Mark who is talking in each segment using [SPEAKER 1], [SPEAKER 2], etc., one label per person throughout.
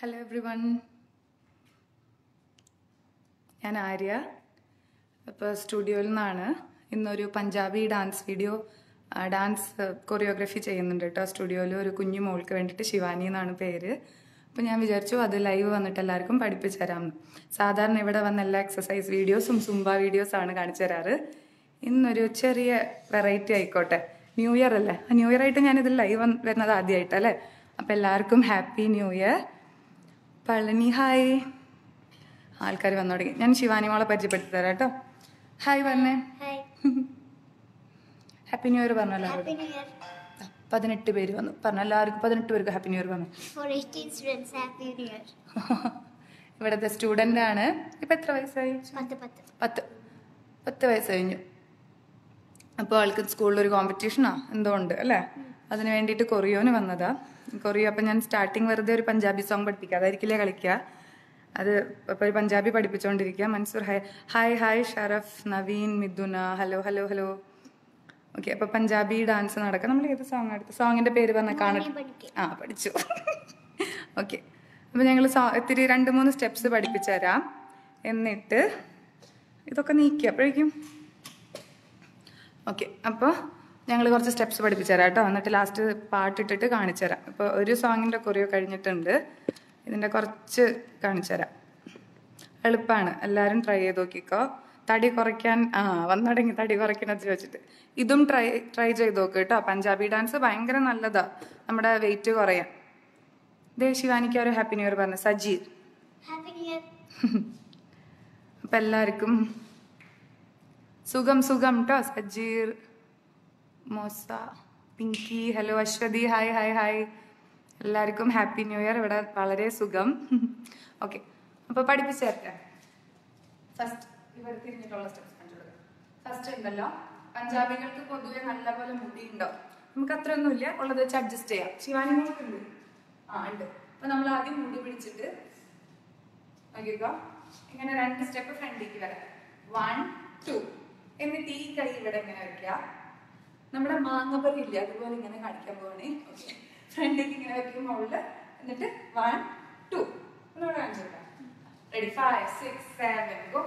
[SPEAKER 1] Hello every one ഞാൻ ആര്യ. ഇപ്പോൾ സ്റ്റുഡിയോയിൽ നിന്നാണ് ഇന്നൊരു Punjabi dance video dance choreography ചെയ്യുന്നുണ്ട് കേട്ടോ. സ്റ്റുഡിയോയിൽ ഒരു കുഞ്ഞു മോൾക്ക് വേണ്ടിയിട്ട് ശിവാനി എന്നാണ് പേര്. അപ്പോൾ ഞാൻ വിചാരിച്ചു അത് ലൈവ് വന്നിട്ട് എല്ലാവർക്കും പഠിപ്പിച്ചു തരാമെന്ന് സാധാരണ ഇവിടെ വന്ന എല്ലാ എക്സസൈസ് വീഡിയോസും സുംബ വീഡിയോസാണ് കാണിച്ചു തരാറ്. ഇന്നൊരു ചെറിയ വെറൈറ്റി ആയിക്കോട്ടെ. ന്യൂ ഇയർ അല്ലേ? ന്യൂ ഇയർ ആയിട്ട് ഞാനിതിൽ ലൈവ് വരുന്നത് ആദ്യമായിട്ടല്ലേ അപ്പോൾ എല്ലാവർക്കും happy new year Palani. Hi ആൾക്കാർ വന്നു തുടങ്ങി. ഞാൻ ശിവാനി മോളെ പരിചയപ്പെടുത്തി തരാം കേട്ടോ. ഹായ് പറഞ്ഞേ ഹാപ്പി ന്യൂ ഇയർ പറഞ്ഞല്ലോ. പതിനെട്ട് പേര് വന്നു. പറഞ്ഞു എല്ലാവർക്കും പതിനെട്ട് പേർക്ക് ഹാപ്പി ന്യൂ ഇയർ പറഞ്ഞു. ഇവിടുത്തെ സ്റ്റുഡന്റ് ആണ്. ഇപ്പം എത്ര വയസ്സായി?
[SPEAKER 2] പത്ത് പത്ത്.
[SPEAKER 1] പത്ത്. പത്ത് വയസ്സ് കഴിഞ്ഞു. അപ്പോൾ ആൾക്ക് സ്കൂളിൽ ഒരു കോമ്പറ്റീഷനാ എന്തോ ഉണ്ട് അല്ലേ? അതിന് വേണ്ടിയിട്ട് കൊറിയോന് വന്നതാ. കൊറിയോ അപ്പം ഞാൻ സ്റ്റാർട്ടിങ് വെറുതെ ഒരു പഞ്ചാബി സോങ് പഠിപ്പിക്കുക. അതായിരിക്കില്ലേ കളിക്കുക. അത് ഇപ്പോൾ ഒരു Punjabi പഠിപ്പിച്ചുകൊണ്ടിരിക്കുക Mansoor hi hi hi Sharaf Naveen Mithuna hello hello hello okay അപ്പോൾ പഞ്ചാബി ഡാൻസ് നടക്കാം നമ്മൾ ഏത് സോങ് എടുത്തു? സോങ്ങിന്റെ പേര് പറഞ്ഞാൽ കാണട്ടെ ആ പഠിച്ചു. ഓക്കെ അപ്പോൾ ഞങ്ങൾ സോ ഇത്തിരി രണ്ട് മൂന്ന് സ്റ്റെപ്സ് പഠിപ്പിച്ചു തരാം. എന്നിട്ട് ഇതൊക്കെ നീക്കി. അപ്പോഴേക്കും ഓക്കെ അപ്പോൾ ഞങ്ങൾ കുറച്ച് സ്റ്റെപ്സ് പഠിപ്പിച്ചു തരാം കേട്ടോ. എന്നിട്ട് ലാസ്റ്റ് പാട്ടിട്ടിട്ട് കാണിച്ചു തരാം ഇപ്പോൾ ഒരു സോങ്ങിന്റെ കൊറിയോ കഴിഞ്ഞിട്ടുണ്ട്. ഇതിന്റെ കുറച്ച് കാണിച്ചു തരാം എളുപ്പമാണ് എല്ലാവരും ട്രൈ ചെയ്ത് നോക്കിക്കോ. തടി കുറയ്ക്കാൻ ആ വന്നടങ്ങി തടി കുറയ്ക്കണത് വെച്ചിട്ട്. ഇതും ട്രൈ ട്രൈ ചെയ്ത് നോക്ക് കേട്ടോ. പഞ്ചാബി ഡാൻസ് ഭയങ്കര നല്ലതാ. നമ്മുടെ വെയിറ്റ് കുറയാൻ. ദേ ശിവാനിക്ക് ഒരു ഹാപ്പി ന്യൂ ഇയർ പറഞ്ഞു. സജീർ. അപ്പം എല്ലാവർക്കും സുഖം സുഖം കേട്ടോ Sajeer. Mosa Pinky hello Aswathi hi hi hi. എല്ലാവർക്കും ഹാപ്പി ന്യൂ ഇയർ. ഇവിടെ വളരെ സുഖം. ഓക്കെ അപ്പോൾ പഠിപ്പിച്ചു തരട്ടെ ഫസ്റ്റ് ഇവിടെ തിരിഞ്ഞിട്ടുള്ള സ്റ്റെപ്സ് ഫസ്റ്റ് ഉണ്ടല്ലോ പഞ്ചാബികൾക്ക് പൊതുവെ നല്ലപോലെ മുടി ഉണ്ടോ നമുക്ക് അത്രയൊന്നുമില്ല. ഉള്ളത് വെച്ച് അഡ്ജസ്റ്റ് ചെയ്യാം. ശിവാനി ഉണ്ട്. ആ ഉണ്ട്. അപ്പൊ നമ്മൾ ആദ്യം മുടി പിടിച്ചിട്ട് നോക്കിക്കോ. ഇങ്ങനെ രണ്ട് സ്റ്റെപ്പ് ഫ്രണ്ടിലേക്ക് വരാം. വൺ ടു എന്നിട്ട് ഈ കൈ ഇവിടെ ഇങ്ങനെ വെക്കുക നമ്മുടെ മാങ്ങപ്പറി ഇല്ല അതുപോലെ ഇങ്ങനെ കാണിക്കാൻ പോവാണേ. ഫ്രണ്ടിലേക്ക് ഇങ്ങനെ വെക്കും മുകളിൽ എന്നിട്ട് വൺ ടു ഒന്നുകൂടെ കാണിച്ചു ready five six seven go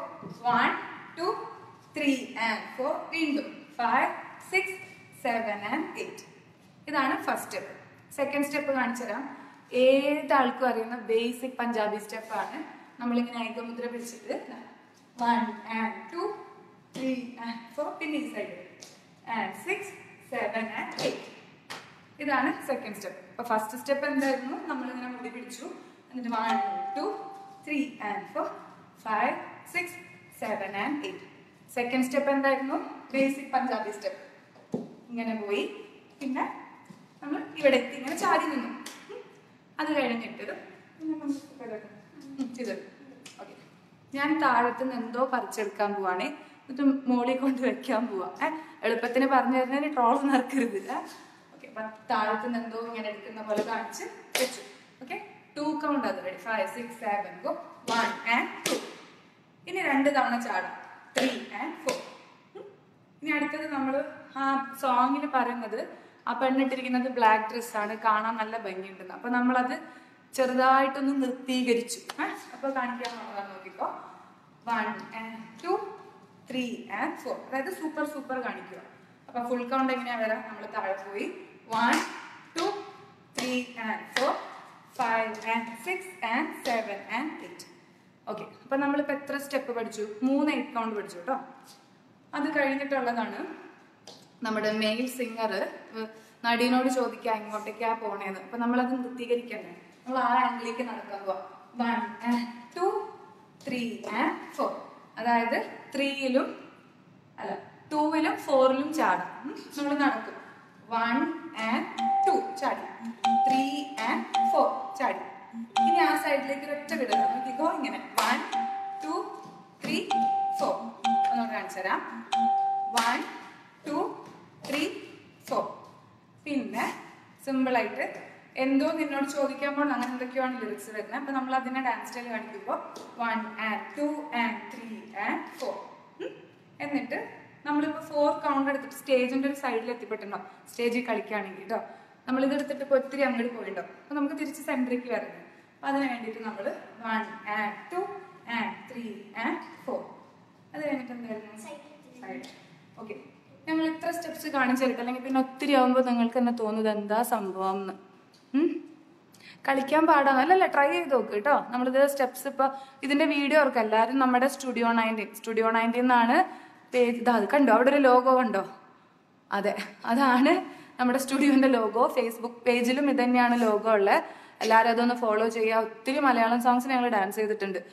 [SPEAKER 1] one two three and four വീണ്ടും five six seven and eight ഇതാണ് ഫസ്റ്റ് സ്റ്റെപ്പ് സെക്കൻഡ് സ്റ്റെപ്പ് കാണിച്ചു തരാം. ഏതാൾക്കും അറിയുന്ന ബേസിക് പഞ്ചാബി സ്റ്റെപ്പാണ് നമ്മളിങ്ങനെ ഐകമുദ്ര പിടിച്ചിട്ട് one and two three and four പിന്നെ ഈ side and six seven and eight ഇതാണ് സെക്കൻഡ് സ്റ്റെപ്പ് അപ്പൊ ഫസ്റ്റ് സ്റ്റെപ്പ് എന്തായിരുന്നു? നമ്മൾ ഇങ്ങനെ മുടി പിടിച്ചു എന്നിട്ട് one two three and four five six seven and eight second step എന്തായിരുന്നു? ബേസിക് പഞ്ചാബി സ്റ്റെപ്പ് ഇങ്ങനെ പോയി. പിന്നെ നമ്മൾ ഇവിടെ എത്തി ഇങ്ങനെ ചാടി നിന്നു. അത് കഴിഞ്ഞിട്ടത് ഞാൻ താഴത്ത് നിന്ന് എന്തോ പറിച്ചെടുക്കാൻ പോവാണ്. എന്നിട്ട് മോളി കൊണ്ട് വെക്കാൻ പോവാ. ഏഹ് എളുപ്പത്തിന് പറഞ്ഞു തരുന്നതിന് ട്രോൾ നടക്കരുത്. ഓക്കെ താഴത്ത് നിന്ന് എന്തോ ഇങ്ങനെ എടുക്കുന്ന പോലെ കാണിച്ച് വെച്ചു. ഓക്കെ ടു കൗണ്ട് അത് ready five six seven go one and two ഇനി രണ്ട് തവണ ചാടാം. ത്രീ ആൻഡ് ഫോർ ഇനി അടുത്തത് നമ്മൾ ആ സോങ്ങിൽ പറയുന്നത് ആ പെണ്ണിട്ടിരിക്കുന്നത് ബ്ലാക്ക് ഡ്രസ് ആണ്. കാണാൻ നല്ല ഭംഗിയുണ്ടെന്ന്. അപ്പൊ നമ്മളത് ചെറുതായിട്ടൊന്ന് നിർത്തീകരിച്ചു. ഏഹ് അപ്പൊ കാണിക്കാൻ നോക്കിക്കോ. One and two three and four അതായത് സൂപ്പർ സൂപ്പർ കാണിക്കുക. അപ്പൊ ഫുൾ കൗണ്ട് എങ്ങനെയാ വരാം? നമ്മൾ താഴെ പോയി. One two three and four five and six and seven and eight okay അപ്പൊ നമ്മളിപ്പോ എത്ര സ്റ്റെപ്പ് പഠിച്ചു? മൂന്ന് എയ്റ്റ് കൗണ്ട് പഠിച്ചു കേട്ടോ. അത് കഴിഞ്ഞിട്ടുള്ളതാണ് നമ്മുടെ മെയിൽ സിംഗർ നടീനോട് ചോദിക്കുക ഇങ്ങോട്ടേക്കാ പോണേന്ന്. അപ്പൊ നമ്മളത് നൃത്തീകരിക്കണ്ടേ നമ്മൾ ആ ആംഗിളിലേക്ക് നടക്കാൻ പോവാ. One and two three and four അതായത് ത്രീയിലും അല്ല ടൂവിലും ഫോറിലും ചാടും. നമ്മൾ നടക്കും. വൺ ആൻഡ് ടു ചാടി. ത്രീ ആൻഡ് ഫോർ ചാടി. ഇനി ആ സൈഡിലേക്ക് ഒറ്റ വിടുക നോക്കിക്കോ ഇങ്ങനെ. വൺ ടു ത്രീ ഫോർ ഒന്നുകൂടെ കാണിച്ചു തരാം. വൺ ടു ത്രീ ഫോർ പിന്നെ സിമ്പിളായിട്ട് എന്തോ നിന്നോട് ചോദിക്കാൻ അങ്ങനെ എന്തൊക്കെയാണ് ലിറിക്സ് വരുന്നത്? അപ്പൊ നമ്മൾ അതിനെ ഡാൻസ് സ്റ്റൈൽ കാണിക്കുമ്പോൾ one and two and three and four എന്നിട്ട് നമ്മളിപ്പോൾ ഫോർ കൗണ്ട് എടുത്തിട്ട് സ്റ്റേജിന്റെ ഒരു സൈഡിൽ എത്തിപ്പെട്ടിട്ടുണ്ടോ? സ്റ്റേജിൽ കളിക്കുകയാണെങ്കിൽ കേട്ടോ നമ്മൾ ഇത് എടുത്തിട്ട് ഇപ്പോൾ ഒത്തിരി അങ്ങോട്ട് പോയിട്ടോ അപ്പൊ നമുക്ക് തിരിച്ച് സെന്ററിലേക്ക് വരണം അപ്പം അതിന് വേണ്ടിയിട്ട് നമ്മൾ one and two and three and four അത് കഴിഞ്ഞിട്ട് എന്തായിരുന്നു? സൈഡ് ഓക്കെ ഞങ്ങൾ ഇത്ര സ്റ്റെപ്സ് കാണിച്ചെടുക്കാം അല്ലെങ്കിൽ പിന്നെ ഒത്തിരി ആവുമ്പോൾ നിങ്ങൾക്ക് തന്നെ തോന്നുന്നത് എന്താ സംഭവം എന്ന്? കളിക്കാൻ പാടാണ് അല്ലല്ല ട്രൈ ചെയ്ത് നോക്ക് കേട്ടോ. നമ്മളിത് സ്റ്റെപ്സ് ഇപ്പോൾ ഇതിന്റെ വീഡിയോ ഓർക്കാം എല്ലാവരും നമ്മുടെ സ്റ്റുഡിയോ നയന്റീൻ സ്റ്റുഡിയോ നയന്റീൻ എന്നാണ് പേജ് ഇതാ അത് കണ്ടോ? അവിടെ ഒരു ലോഗോ കണ്ടോ? അതെ അതാണ് നമ്മുടെ സ്റ്റുഡിയോന്റെ ലോഗോ ഫേസ്ബുക്ക് പേജിലും ഇത് തന്നെയാണ് ലോഗോ ഉള്ളത്. എല്ലാവരും അതൊന്ന് ഫോളോ ചെയ്യുക ഒത്തിരി മലയാളം സോങ്സ് ഞങ്ങൾ ഡാൻസ് ചെയ്തിട്ടുണ്ട്.